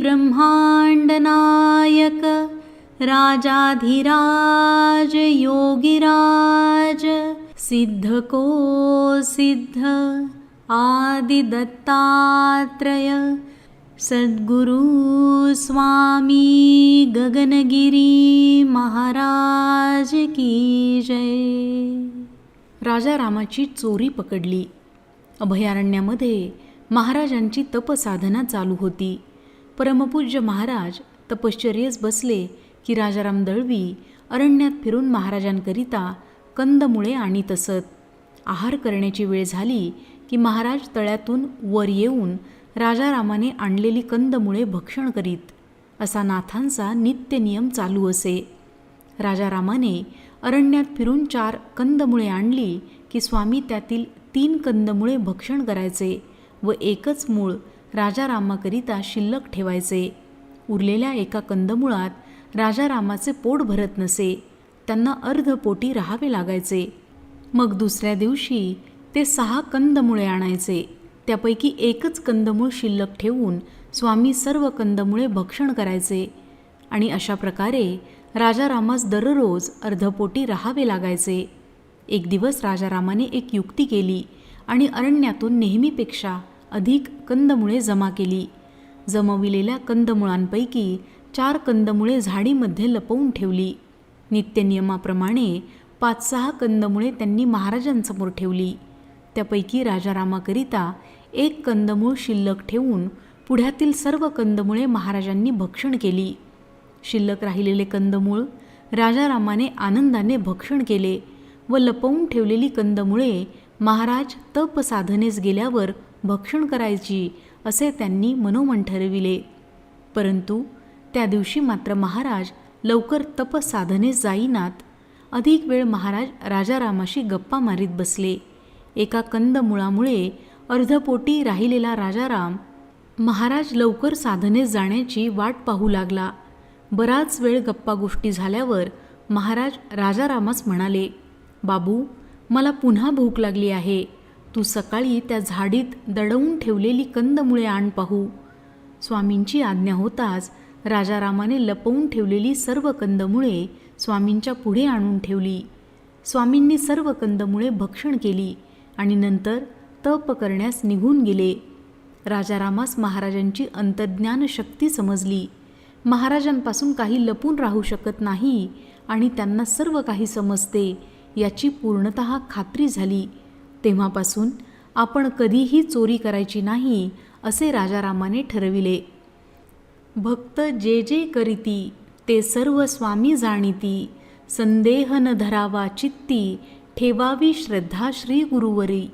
ब्रह्माण्डनायक राजाधिराज योगिराज सिद्धको सिद्ध आदिदत्तात्रय सद्गुरु स्वामी गगनगिरी महाराज की जय। राजा रामाची चोरी पकडली. अभयारण्यामध्ये महाराजांची तपसाधना चालू होती. परमपूज्य महाराज तपश्चर्येस बसले की राजाराम दळवी अरण्यात फिरून महाराजांकरिता कंदमुळे आणीत असत आहार करण्याची वेळ झाली की महाराज तळ्यातून वर येऊन राजारामाने आणलेली कंदमुळे भक्षण करीत. असा नाथांचा नित्यनियम चालू असे. राजारामाने अरण्यात फिरून चार कंदमुळे आणली की स्वामी त्यातील तीन कंदमुळे भक्षण करायचे. व एकच मूळ राजारामाकरिता शिल्लक ठेवायचे. उरलेल्या एका कंदमुळात राजारामाचे पोट भरत नसे. त्यांना अर्धपोटी राहावे लागायचे. मग दुसऱ्या दिवशी ते सहा कंदमुळे आणायचे. त्यापैकी एकच कंदमूळ शिल्लक ठेवून स्वामी सर्व कंदमुळे भक्षण करायचे. आणि अशा प्रकारे राजारामास दररोज अर्धपोटी राहावे लागायचे. एक दिवस राजारामाने एक युक्ती केली आणि अरण्यातून नेहमीपेक्षा अधिक कंदमुळे जमा केली. जमविलेल्या कंदमुळांपैकी चार कंदमुळे झाडीमध्ये लपवून ठेवली. नित्यनियमाप्रमाणे पाच सहा कंदमुळे त्यांनी महाराजांसमोर ठेवली. त्यापैकी राजारामाकरिता एक कंदमूळ शिल्लक ठेवून पुढ्यातील सर्व कंदमुळे महाराजांनी भक्षण केली. शिल्लक राहिलेले कंदमूळ राजारामाने आनंदाने भक्षण केले व लपवून ठेवलेली कंदमुळे महाराज तप साधनेस गेल्यावर भक्षण करायची असे त्यांनी मनोमन ठरविले. परंतु त्या दिवशी मात्र महाराज लवकर तपसाधने जाईनात. अधिक वेळ महाराज राजारामाशी गप्पा मारीत बसले. एका कंदमुळामुळे अर्धपोटी राहिलेला राजाराम महाराज लवकर साधनेस जाण्याची वाट पाहू लागला. बराच वेळ गप्पा गोष्टी झाल्यावर महाराज राजारामास म्हणाले बाबू मला पुन्हा भूक लागली आहे. तू सकाळी त्या झाडीत दडवून ठेवलेली कंदमुळे आण पाहू. स्वामींची आज्ञा होताच राजारामाने लपवून ठेवलेली सर्व कंदमुळे स्वामींच्या पुढे आणून ठेवली. स्वामींनी सर्व कंदमुळे भक्षण केली आणि नंतर तप करण्यास निघून गेले. राजारामास महाराजांची अंतर्ज्ञान शक्ती समजली. महाराजांपासून काही लपून राहू शकत नाही आणि त्यांना सर्व काही समजते याची पूर्णत खात्री झाली. तेव्हापासून आपण कधीही चोरी करायची नाही असे राजारामाने ठरविले. भक्त जे जे करीती ते सर्व स्वामी जाणीती संदेह न धरावा चित्ती ठेवावी श्रद्धा श्री गुरुवरी.